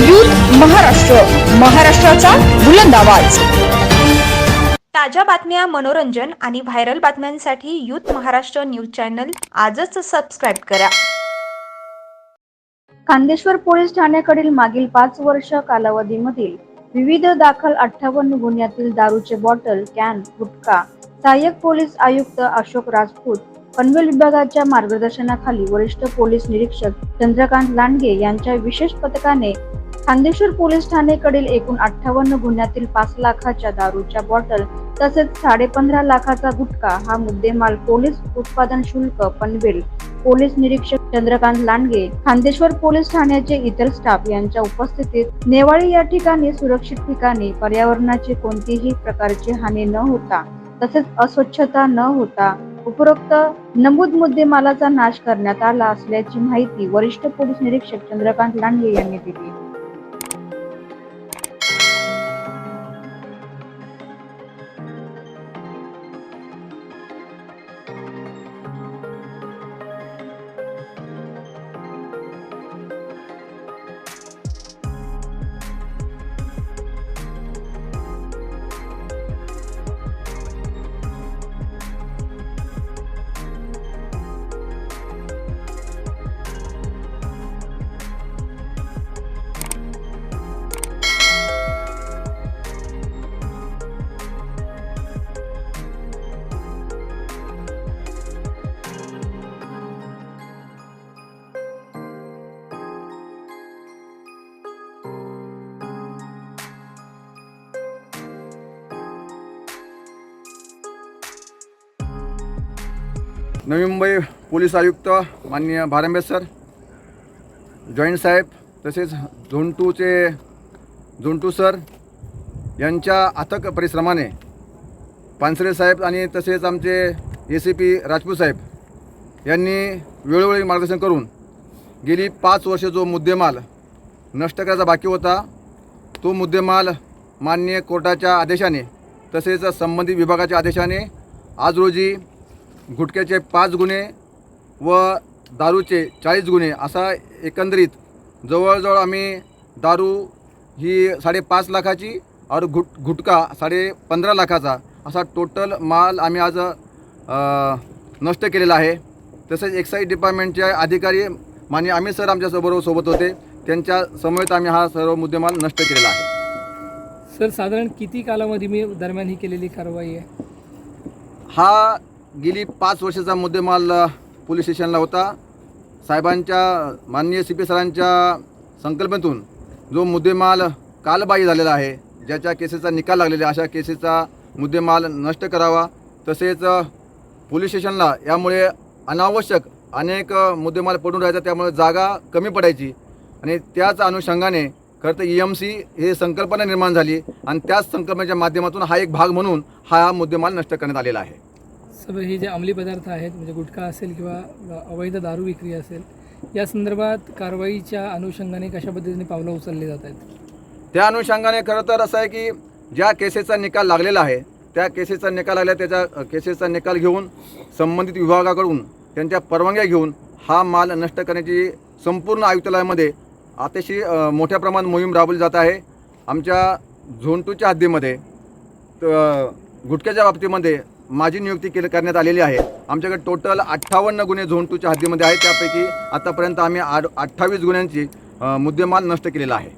Youth Maharashtra महाराष्ट्राचा बुलंद आवाज. ताज्या बातम्या मनोरंजन आणि व्हायरल बातम्यांसाठी युथ महाराष्ट्र न्यूज चॅनल आजच सबस्क्राईब करा. खांदेश्वर पोलीस ठाण्याकडील मागील पाच वर्ष कालावधीमधील विविध दाखल अठ्ठावन्न गुन्ह्यातील दारूचे बॉटल कॅन गुटखा सहाय्यक पोलीस आयुक्त अशोक राजपूत पनवेल विभागाच्या मार्गदर्शनाखाली वरिष्ठ पोलीस निरीक्षक चंद्रकांत लांडगे यांच्या विशेष पथकाने खांदेश्वर पोलीस ठाणेकडील एकूण अठ्ठावन्न गुन्ह्यातील पाच लाखाच्या दारूच्या बॉटल तसेच साडेपंधरा लाखाचा गुटखा हा मुद्देमाल पोलीस उत्पादन शुल्क पनवेल पोलीस निरीक्षक चंद्रकांत लांडगे खांदेश्वर पोलीस ठाण्याचे इतर स्टाफ यांच्या उपस्थितीत नेवाळी या ठिकाणी सुरक्षित ठिकाणी पर्यावरणाची कोणतीही प्रकारची हानी न होता तसेच अस्वच्छता न होता उपरोक्त नमूद मुद्देमालाचा नाश करण्यात आला असल्याची माहिती वरिष्ठ पोलीस निरीक्षक चंद्रकांत लांडगे यांनी दिली. नवी मुंबई पोलीस आयुक्त माननीय भारंबे सर जॉईंट साहेब तसेच झोंटूचे झोंटू सर यांच्या अथक परिश्रमाने पानसरे साहेब आणि तसेच आमचे ए सी पी राजपूत साहेब यांनी वेळोवेळी मार्गदर्शन करून गेली पाच वर्ष जो मुद्देमाल नष्ट करायचा बाकी होता तो मुद्देमाल माननीय कोर्टाच्या आदेशाने तसेच संबंधित विभागाच्या आदेशाने आज रोजी गुटख्याचे पाच गुन्हे व दारूचे चाळीस गुन्हे असा एकंदरीत जवळजवळ आम्ही दारू ही साडेपाच लाखाची और गुट गुटखा साडे पंधरा लाखाचा असा टोटल माल आम्ही आज नष्ट केलेला आहे. तसेच एक्साईज डिपार्टमेंटचे अधिकारी माननीय अमित सर आमच्याबरोबर सोबत होते. त्यांच्या समवेत आम्ही हा सर्व मुद्देमाल नष्ट केलेला आहे. सर साधारण किती कालावधी मी दरम्यान ही केलेली कारवाई आहे? हा गेली पाच वर्षाचा मुद्देमाल पोलीस स्टेशनला होता. साहेबांच्या माननीय सी पी सरांच्या संकल्पनेतून जो मुद्देमाल कालबाह्य झालेला आहे ज्याच्या केसेसचा निकाल लागलेला आहे, अशा केसेसचा मुद्देमाल नष्ट करावा. तसेच पोलीस स्टेशनला यामुळे अनावश्यक अनेक मुद्देमाल पडून राहायचा त्यामुळे जागा कमी पडायची. आणि त्याच अनुषंगाने खरं तर ई एम सी हे संकल्पना निर्माण झाली आणि त्याच संकल्पनेच्या माध्यमातून हा एक भाग म्हणून हा मुद्देमाल नष्ट करण्यात आलेला आहे. सर हे जे अंमली पदार्थ आहेत म्हणजे गुटखा असेल किंवा अवैध दारू विक्री असेल या संदर्भात कारवाईच्या अनुषंगाने कशा पद्धतीने पावलं उचलली जात आहेत? त्या अनुषंगाने खरं तर असं आहे की ज्या केसेसचा निकाल लागलेला आहे त्या केसेसचा निकाल लागला त्याच्या केसेसचा निकाल घेऊन संबंधित विभागाकडून त्यांच्या परवानग्या घेऊन हा माल नष्ट करण्याची संपूर्ण आयुक्तालयामध्ये अतिशय मोठ्या प्रमाणात मोहीम राबवली जात आहे. आमच्या झोन टूच्या हद्दीमध्ये गुटख्याच्या बाबतीमध्ये माझी नियुक्ती केली करण्यात आलेली आहे. आमच्याकडे टोटल अठ्ठावन्न गुन्हे झोन टूच्या हद्दीमध्ये आहेत. त्यापैकी आतापर्यंत आम्ही आठ अठ्ठावीस गुन्ह्यांची मुद्देमाल नष्ट केलेला आहे.